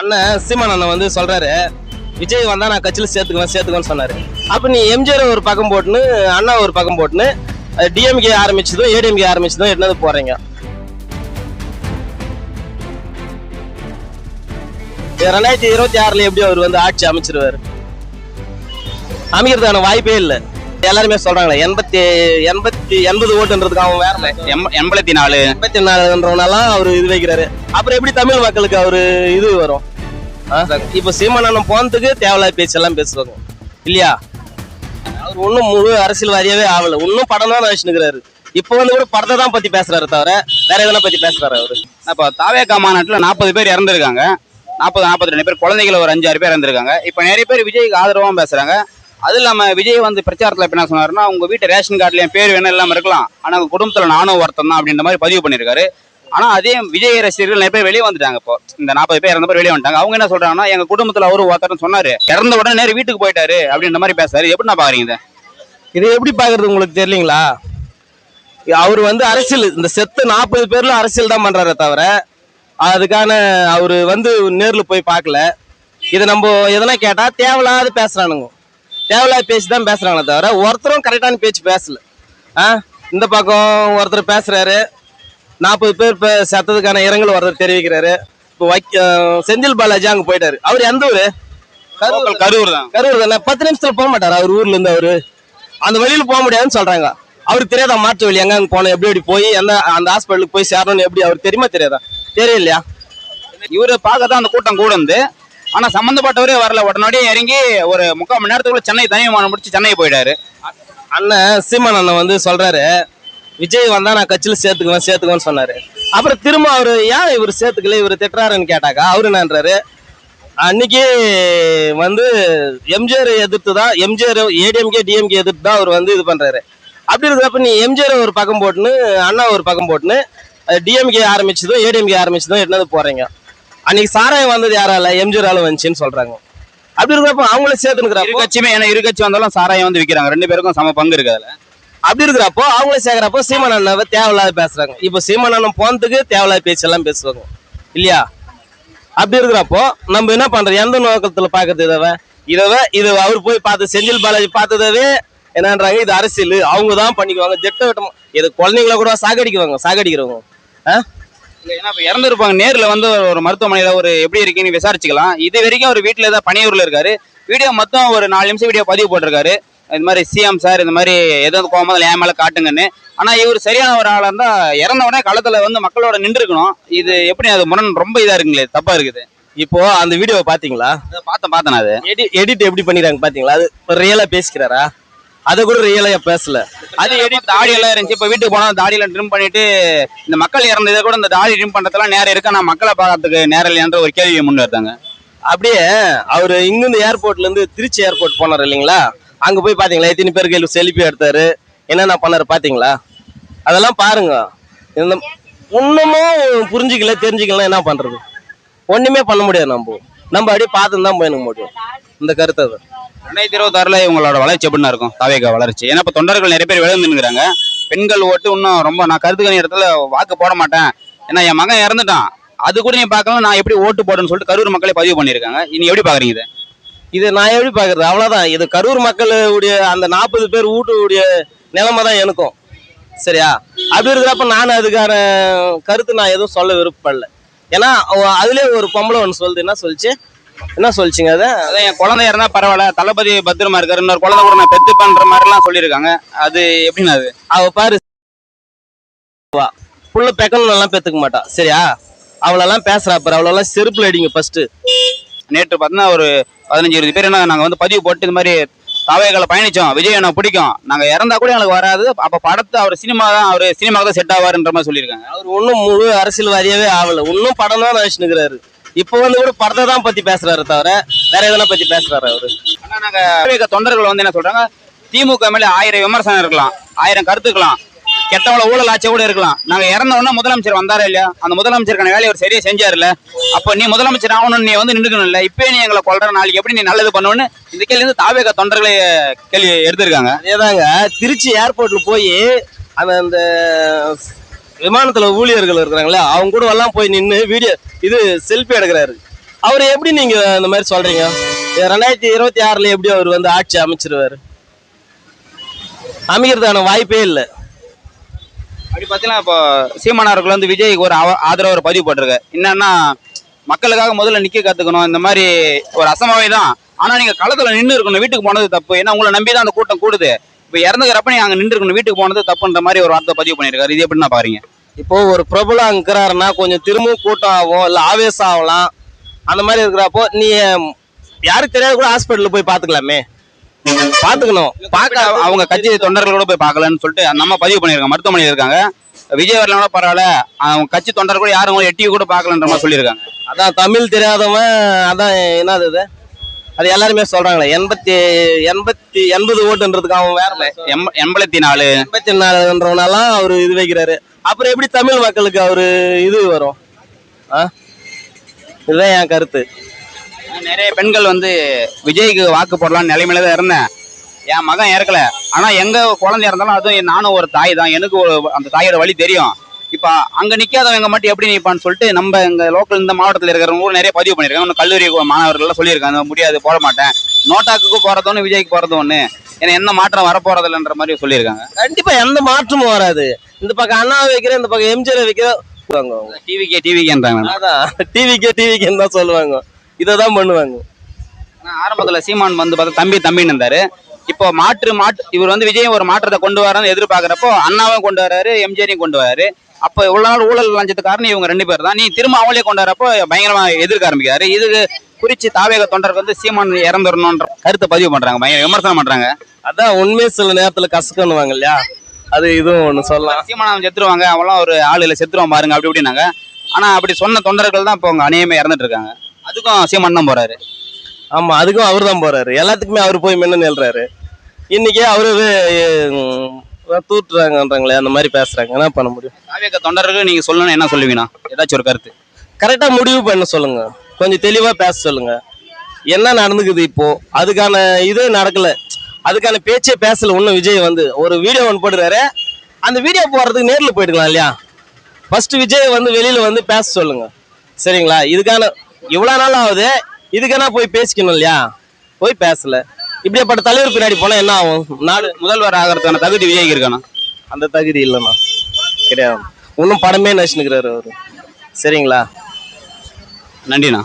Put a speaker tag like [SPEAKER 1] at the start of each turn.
[SPEAKER 1] அண்ணன் சீமான் அண்ணன் வந்து சொல்றாரு விஜய் வந்தா நான் கட்சியில் சேர்த்துக்குவேன் சேர்த்துக்குவேன்னு சொன்னாரு. அப்ப நீ எம்ஜிஆர் ஒரு பக்கம் போட்டுன்னு அண்ணா ஒரு பக்கம் போட்டுன்னு டிஎம்கே ஆரம்பிச்சதும் ஏடிஎம்கே ஆரம்பிச்சதும் என்னது போறீங்க? ரெண்டாயிரத்தி இருபத்தி ஆறுல எப்படி அவர் வந்து ஆட்சி அமைச்சிருவாரு? அமைக்கிறதுக்கான வாய்ப்பே இல்லை. எல்லாருமே சொல்றாங்களே எண்பத்தி எண்பத்தி எண்பது ஓட்டுன்றதுக்கு அவன் வேற
[SPEAKER 2] எண்பத்தி நாலு.
[SPEAKER 1] எண்பத்தி நாலுன்றவனெல்லாம் அவர் இது வைக்கிறாரு. அப்புறம் எப்படி தமிழ் மக்களுக்கு அவரு இது வரும்? இப்ப சீமானந்தம் போனதுக்கு தேவையில்லாத பேச்செல்லாம் பேசுவாங்க. இல்லையா? அவர் ஒன்றும் முழு அரசியல்வாதியாவே ஆகல. இன்னும் படம் தான் நினைச்சுக்கிறாரு இப்போ வந்து கூட படத்தை தான் பத்தி பேசுறாரு தவிர வேற எதனா பத்தி பேசுறாரு அவரு?
[SPEAKER 2] இப்போ தாவேக்கா மாநாட்டில் நாற்பது பேர் இறந்துருக்காங்க. நாற்பது நாற்பத்தி ரெண்டு பேர் குழந்தைகள் ஒரு அஞ்சாறு பேர் இறந்துருக்காங்க. இப்போ நிறைய பேர் விஜய்க்கு ஆதரவாகவும் பேசுறாங்க. அது இல்லாம விஜய் வந்து பிரச்சாரத்தில் இப்போ என்ன சொன்னாருன்னா உங்க வீட்டு ரேஷன் கார்டுல என் பேர் வேணும் இல்லாமல் இருக்கலாம். ஆனா உங்க குடும்பத்துல நானும் ஒருத்தன் தான் அப்படின்ற மாதிரி பதிவு பண்ணியிருக்காரு ஆனா அதே விஜய் ரசிகர்கள் நிறைய பேர் வெளியே வந்துட்டாங்க இப்போ. இந்த நாற்பது பேர் இறந்த பேர் வெளியே வந்துட்டாங்க. அவங்க என்ன சொல்றாங்கன்னா எங்க குடும்பத்துல அவரு ஒருத்தர்னு சொன்னாரு இறந்த உடனே நேரம் வீட்டுக்கு போயிட்டாரு அப்படின்ற மாதிரி பேசுறாரு. எப்படி நான் பாக்குறீங்க இதை?
[SPEAKER 1] இது எப்படி பாக்குறது உங்களுக்கு தெரியலீங்களா? அவர் வந்து அரசியல் இந்த செத்து நாற்பது பேர்ல அரசியல் தான் பண்றாரே தவிர அதுக்கான அவரு வந்து நேர்ல போய் பார்க்கல இதை நம்ம எதனா கேட்டா தேவையில்லாத பேசுறானுங்க. தேவையில்லாத பேச்சு தான் பேசுறாங்களே தவிர ஒருத்தரும் கரெக்டான பேச்சு பேசல. ஆ? இந்த பக்கம் ஒருத்தர் பேசுறாரு. நாற்பது பேர் இப்ப செத்ததுக்கான இரங்கல் ஒருத்தர் தெரிவிக்கிறாரு. இப்போ வைக்க செந்தில் பாலாஜி அங்க போயிட்டாரு. அவர் எந்த ஊரு?
[SPEAKER 2] Local கரூர் தான்.
[SPEAKER 1] கரூர் தானே? பத்து நிமிஷத்துல போக மாட்டாரு அவர் ஊர்ல இருந்து அவரு? அந்த வழியில போக முடியாதுன்னு சொல்றாங்க. அவருக்கு தெரியாதா மாற்று வழி? எங்க அங்க போனோம்? எப்படி எப்படி போய் எந்த அந்த ஹாஸ்பிட்டலுக்கு போய் சேரணும்னு எப்படி? அவருக்கு தெரியுமா தெரியாதா? தெரியலையா?
[SPEAKER 2] இவரு பார்க்க தான் அந்த கூட்டம் கூடுந்து ஆனா சம்பந்தப்பட்டவரே வரல. உடனடியே இறங்கி ஒரு முக்கால் மணி நேரத்துக்குள்ள சென்னை தனி விமானம் முடிச்சு சென்னை போயிட்டாரு.
[SPEAKER 1] அண்ணன் சீமான் அண்ணன் வந்து சொல்றாரு விஜய் வந்தா நான் கட்சியில சேர்த்துக்குவேன் சேர்த்துக்குவேன்னு சொன்னாரு. அப்புறம் திரும்ப அவரு ஏன் இவர் சேர்த்துக்கல? இவர் திட்டுறாருன்னு கேட்டாக்கா அவரு என்னன்றாரு அன்னைக்கு வந்து எம்ஜிஆர் எதிர்த்து தான் எம்ஜிஆர் ஏடிஎம்கே டிஎம்கே எதிர்த்து தான் அவர் வந்து இது பண்றாரு. அப்படி இருக்கிறப்ப நீ எம்ஜிஆர் ஒரு பக்கம் போட்டுன்னு அண்ணா ஒரு பக்கம் போட்டுன்னு டிஎம்கே ஆரம்பிச்சதும் ஏடிஎம்கே ஆரம்பிச்சதும் என்னது போறீங்க? அன்னைக்கு சாராயம் வந்தது யாரால? எம்ஜிஆரால வந்துச்சுன்னு சொல்றாங்க. அப்படி இருக்கிறப்ப அவங்கள
[SPEAKER 2] இரு
[SPEAKER 1] சேர்த்துனுக்குறப்போ
[SPEAKER 2] கட்சியுமே ஏன்னா இரு கட்சி வந்தாலும் சாராயம் வந்து விக்கிறாங்க. ரெண்டு பேருக்கும் சம பங்கு இருக்கு அதுல.
[SPEAKER 1] அப்படி இருக்கிறப்போ அவங்கள சேர்க்கிறப்போ சீமான் அண்ணாவை தேவையில்லாத பேசுறாங்க. இப்போ சீமான் அண்ணன் போனதுக்கு தேவையில்லாத பேச்செல்லாம் பேசுவாங்க. இல்லையா? அப்படி இருக்கிறப்போ நம்ம என்ன பண்றோம் எந்த நோக்கத்துல பாக்குறது இதவ? இதவ இது அவர் போய் பார்த்து செந்தில் பாலாஜி பார்த்ததவே என்னன்றாங்க? இது அரசியல். அவங்க தான் பண்ணிக்குவாங்க. திட்ட விட்டமா இது குழந்தைங்கள கூட சாகடிக்குவாங்க. சாகடிக்கிறவங்க. ஆ?
[SPEAKER 2] ஏன்னா இப்ப இறந்துருப்பாங்க. நேர்ல வந்து ஒரு மருத்துவமனையில ஒரு எப்படி இருக்கீங்கன்னு விசாரிச்சுக்கலாம். இது வரைக்கும் ஒரு வீட்டுல ஏதாவது பணியூர்ல இருக்காரு. வீடியோ மொத்தம் ஒரு நாலு நிமிஷம் வீடியோ பதிவு போட்டிருக்காரு. இந்த மாதிரி சிஎம் சார் இந்த மாதிரி ஏதாவது கோமதில் ஏன் மேல காட்டுங்கன்னு. ஆனா இவர் சரியான ஒரு ஆளா இருந்தா இறந்த உடனே களத்துல வந்து மக்களோட நின்றுக்கணும் இது எப்படி அது முரண் ரொம்ப இதா இருக்குங்களே தப்பா இருக்குது?
[SPEAKER 1] இப்போ அந்த வீடியோவை பாத்தீங்களா
[SPEAKER 2] அதை பார்த்தேன் பார்த்தேன் அது.
[SPEAKER 1] எடிட் எடிட் எப்படி பண்ணிடுறாங்க பாத்தீங்களா அது ரியலா பேசிக்கிறாரா? அதை கூட ரியலா பேசல.
[SPEAKER 2] அது எடி தாடி எல்லாம் இருந்துச்சு. இப்போ வீட்டுக்கு போனால் தாடியெல்லாம் ட்ரிம் பண்ணிட்டு இந்த மக்கள் இறந்ததை கூட இந்த தாடி ட்ரிம் பண்ணுறதுலாம் நேரம் இருக்கா? நான் மக்களை பார்க்கறதுக்கு நேரம் இல்லையான்ற ஒரு கேள்வியை முன்
[SPEAKER 1] அப்படியே அவர் இங்கிருந்து ஏர்போர்ட்லேருந்து திருச்சி ஏர்போர்ட் போனார் இல்லைங்களா? அங்கே போய் பார்த்தீங்களா எத்தனை கேள்வி செல்ஃபி எடுத்தார். என்னென்ன பண்ணார் பார்த்தீங்களா அதெல்லாம் பாருங்க. இந்த ஒண்ணுமும் புரிஞ்சுக்கல தெரிஞ்சுக்கலாம் என்ன பண்ணுறது ஒன்றுமே பண்ண முடியாது நம்ம. நம்ம அப்படியே பார்த்து தான் போயிட முடியும் இந்த கருத்தை அது.
[SPEAKER 2] ரெண்டாயிரத்தி இருபத்தாறுல இவங்களோட வளர்ச்சி எப்படின்னா இருக்கும்? தாவேகா வளர்ச்சி. ஏன்னா இப்போ தொண்டர்கள் நிறைய பேர் விழுந்துருக்குறாங்க பெண்கள் ஓட்டு இன்னும் ரொம்ப நான் கருத்துக்கணி இடத்துல வாக்கு போட மாட்டேன். ஏன்னா என் மகன் இறந்துட்டான். அது கூட நீ பார்க்கலாம் நான் எப்படி ஓட்டு போடுன்னு சொல்லிட்டு கரூர் மக்களே பதிவு பண்ணியிருக்காங்க. இனி எப்படி பாக்குறீங்க இதை?
[SPEAKER 1] இது நான் எப்படி பார்க்குறது? அவ்வளோதான் இது கரூர் மக்களுடைய அந்த நாற்பது பேர் வீட்டுடைய நிலைமை தான் எனக்கும். சரியா? அப்படி இருக்கிறப்ப நான் அதுக்கான கருத்து நான் எதுவும் சொல்ல விருப்பப்படல. ஏன்னா அதுலேயே ஒரு பொம்பளை ஒன்று சொல்லுது. என்ன சொல்லிச்சு? என்ன சொல்லிச்சுங்க அது?
[SPEAKER 2] அதான் என் குழந்தை இருந்தா பரவாயில்ல. தளபதி பத்திரமா இருக்காரு. இன்னொரு குழந்தை கூட நான் பெத்துப்பேன்ற மாதிரி எல்லாம் சொல்லியிருக்காங்க. அது எப்படின்னா அது?
[SPEAKER 1] அவ பாரு. புள்ள பெக்கணும் எல்லாம் பெத்துக்க மாட்டா. சரியா? அவளெல்லாம் பேசுறா பாரு. அவளெல்லாம் செருப்புல அடிங்க ஃபர்ஸ்ட்
[SPEAKER 2] நேற்று பார்த்தீங்கன்னா ஒரு பதினஞ்சு இருபது பேர் என்ன நாங்கள் வந்து பதிவு போட்டு இந்த மாதிரி தாவேகளை பயணிச்சோம். விஜய் எனக்கு பிடிக்கும். நாங்கள் இறந்தா கூட எனக்கு வராது. அப்போ படத்தை அவர் சினிமா தான் அவர் சினிமாவுக்கு தான் செட் ஆவாருன்ற மாதிரி சொல்லியிருக்காங்க.
[SPEAKER 1] அவர் ஒன்றும் முழு அரசியல்வாதியாவே ஆகல இன்னும் படம் தான் நினைச்சுக்கிறாரு இப்போ வந்து கூட படத்தை தான் பத்தி பேசுறாரு தவிர வேற எதனா பத்தி பேசுறாரு அவரு?
[SPEAKER 2] ஆனால் நாங்கள் தாவேக தொண்டர்கள் வந்து என்ன சொல்றாங்க? திமுக மேலே ஆயிரம் விமர்சனம் இருக்கலாம் ஆயிரம் கருத்துக்கலாம் கெட்டவள ஊழல் ஆட்சியா கூட இருக்கலாம். நாங்கள் இறந்த உடனே முதலமைச்சர் வந்தாரா இல்லையா? அந்த முதலமைச்சருக்கான வேலையை அவர் சரியா செஞ்சாருல்ல? அப்போ நீ முதலமைச்சர் ஆகணும்னு நீ வந்து நின்றுக்கணும் இல்லை? இப்போ நீ எங்களை கொள்ற நாளைக்கு எப்படி நீ நல்லது பண்ணுவேன்னு இந்த கேள்வி வந்து தாவேக தொண்டர்களை கேள்வி எடுத்திருக்காங்க.
[SPEAKER 1] அதேதாங்க திருச்சி ஏர்போர்ட்ல போய் அந்த அந்த விமானத்துல ஊழியர்கள் இருக்கிறாங்களே அவங்க கூட எல்லாம் போய் நின்று வீடியோ இது செல்ஃபி எடுக்கிறாரு. அவர் எப்படி நீங்க இந்த மாதிரி சொல்றீங்க? ரெண்டாயிரத்தி இருபத்தி ஆறுல எப்படி அவர் வந்து ஆட்சி அமைச்சிருவாரு? அமைக்கிறதுக்கான வாய்ப்பே இல்லை.
[SPEAKER 2] அப்படி பார்த்தீங்கன்னா இப்போ சீமானவர்கள் வந்து விஜய்க்கு ஒரு ஆதரவு ஒரு பதிவு போட்டிருக்கு என்னன்னா மக்களுக்காக முதல்ல நிக்க கத்துக்கணும் இந்த மாதிரி ஒரு அசமாவே தான். ஆனா நீங்க களத்துல நின்று இருக்கணும் வீட்டுக்கு போனது தப்பு. ஏன்னா உங்களை நம்பி தான் அந்த கூட்டம் கூடுது. இப்போ இறந்துக்கிறப்ப நீங்க அங்க நின்று இருக்கணும் வீட்டுக்கு போனது தப்புன்ற மாதிரி ஒரு வார்த்தை பதிவு பண்ணியிருக்காரு இது எப்படி நான் பாருங்க
[SPEAKER 1] இப்போ ஒரு பிரபலம் அங்கிறாருன்னா கொஞ்சம் திரும்பவும் கூட்டம் ஆகும் இல்லை ஆவேசம் ஆகலாம். அந்த மாதிரி இருக்கிறப்போ நீ யாருக்கு தெரியாது கூட ஹாஸ்பிட்டலில் போய் பார்த்துக்கலாமே பாத்துக்கணும்.
[SPEAKER 2] பார்க்க அவங்க கட்சி தொண்டர்கள் கூட போய் பார்க்கலன்னு சொல்லிட்டு நம்ம பதிவு பண்ணியிருக்காங்க மருத்துவமனையில் இருக்காங்க. விஜய் வரலாம் கூட பரவாயில்ல. அவங்க கட்சி தொண்டர் கூட யாரும் கூட எட்டி கூட பார்க்கலன்ற மாதிரி சொல்லியிருக்காங்க.
[SPEAKER 1] அதான் தமிழ் தெரியாதவன் அதான் என்னது இது? அது எல்லாருமே சொல்றாங்களே எண்பத்தி எண்பத்தி எண்பது ஓட்டுன்றதுக்கு அவன் வேற மாதிரி
[SPEAKER 2] எம் எண்பத்தி நாலு.
[SPEAKER 1] எண்பத்தி நாலுன்றவனெல்லாம் அவரு இது வைக்கிறாரு. அப்புறம் எப்படி தமிழ் மக்களுக்கு அவரு இது வரும்? ஆ? இதுதான் என் கருத்து.
[SPEAKER 2] நிறைய பெண்கள் வந்து விஜய்க்கு வாக்கு போடலாம்னு நிலைமையில தான் இருந்தேன். என் மகன் இறக்கல. ஆனா எங்க குழந்தை இருந்தாலும் அதுவும் நானும் ஒரு தாய் தான். எனக்கு ஒரு அந்த தாயோட வழி தெரியும். இப்ப அங்க நிக்காதவங்க மட்டும் எப்படி நிப்பான்னு சொல்லிட்டு நம்ம எங்க லோக்கல் இந்த மாவட்டத்தில் இருக்கிறவங்க நிறைய பதிவு பண்ணிருக்காங்க இன்னும் கல்லூரி மாணவர்கள் எல்லாம் சொல்லியிருக்காங்க. முடியாது போட மாட்டேன். நோட்டாக்கு போறது ஒன்று விஜய்க்கு போறது ஒன்று ஏன்னா என்ன மாற்றம் வரப்போறதில்லைன்ற மாதிரி சொல்லியிருக்காங்க.
[SPEAKER 1] கண்டிப்பா எந்த மாற்றமும் வராது. இந்த பக்கம் அண்ணா வைக்கிற இந்த பக்கம் எம்ஜிஆர் வைக்கிற அவங்க.
[SPEAKER 2] டிவிக்கே டிவிக்கேன்றாங்க
[SPEAKER 1] அதான். டிவிக்கே டிவிக்கேன்னு தான் சொல்லுவாங்க. இதை தான் பண்ணுவாங்க
[SPEAKER 2] ஆரம்பத்துல சீமான் வந்து பார்த்தா தம்பி தம்பின்னு இருந்தாரு. இப்போ மாற்று மாற்று இவர் வந்து விஜய் ஒரு மாற்றத்தை கொண்டு வரன்னு எதிர்பார்க்கறப்போ அண்ணாவும் கொண்டு வராரு எம்ஜிஆரையும் கொண்டு வராரு. அப்போ இவ்வளவு நாள் ஊழல் லஞ்சத்துக்கு காரணம் இவங்க ரெண்டு பேர் தான். நீ திரும்ப அவங்களே கொண்டு வரப்போ பயங்கரமா எதிர்க்க ஆரம்பிக்கிறாரு. இதுக்கு குறிச்சு தாவேக தொண்டருக்கு வந்து சீமான் இறந்துடணுன்ற கருத்தை பதிவு பண்றாங்க. பயங்கர விமர்சனம் பண்றாங்க.
[SPEAKER 1] அதான் உண்மையை சில நேரத்துல கசக்கணுவாங்க இல்லையா? அது இதுவும் ஒண்ணு சொல்லலாம்.
[SPEAKER 2] சீமான் அவன் செத்துருவாங்க அவெல்லாம் ஒரு ஆள் இல்லை செத்துருவான் பாருங்க அப்படி இப்படின்னாங்க. ஆனா அப்படி சொன்ன தொண்டர்கள் தான் இப்போ அவங்க அநியமே இறந்துட்டு இருக்காங்க. அதுக்கும் சீமான் தான் போறாரு.
[SPEAKER 1] ஆமா அதுக்கும் அவர் தான் போறாரு. எல்லாத்துக்குமே அவர் போய் முன்ன நில்றாரு. இன்னைக்கு அவரு தூட்டுறாங்கன்றாங்களே அந்த மாதிரி பேசுறாங்க. என்ன பண்ண முடியும்?
[SPEAKER 2] தாவேக தொண்டருக்கு நீங்க சொல்லணும் என்ன சொல்லுவீங்கன்னா ஏதாச்சும் ஒரு கருத்து.
[SPEAKER 1] கரெக்டா முடிவு பண்ண சொல்லுங்க. கொஞ்சம் தெளிவா பேச சொல்லுங்க. என்ன நடந்துக்குது இப்போ? அதுக்கான இது நடக்கல. அதுக்கான பேச்சே பேசல. இன்னும் விஜய் வந்து ஒரு வீடியோ ஒன்று போடுறாரு. அந்த வீடியோ போடுறதுக்கு நேர்ல போயிட்டுக்கலாம் இல்லையா? ஃபர்ஸ்ட் விஜய் வந்து வெளியில வந்து பேச சொல்லுங்க. சரிங்களா? இதுக்கான இவ்வளவு நாள் ஆகுது. இதுக்கான போய் பேசிக்கணும் இல்லையா? போய் பேசல. இப்படியாப்பட்ட தலைவர் பின்னாடி போனா என்ன ஆகும்? நாடு
[SPEAKER 2] முதல்வர் ஆகிறதுக்கான தகுதி விஜய்க்கு இருக்கணும்.
[SPEAKER 1] அந்த தகுதி இல்லைண்ணா. கிடையாது. இன்னும் படமே நடிச்சுனுக்கிறாரு அவரு. சரிங்களா?
[SPEAKER 2] நன்றிண்ணா.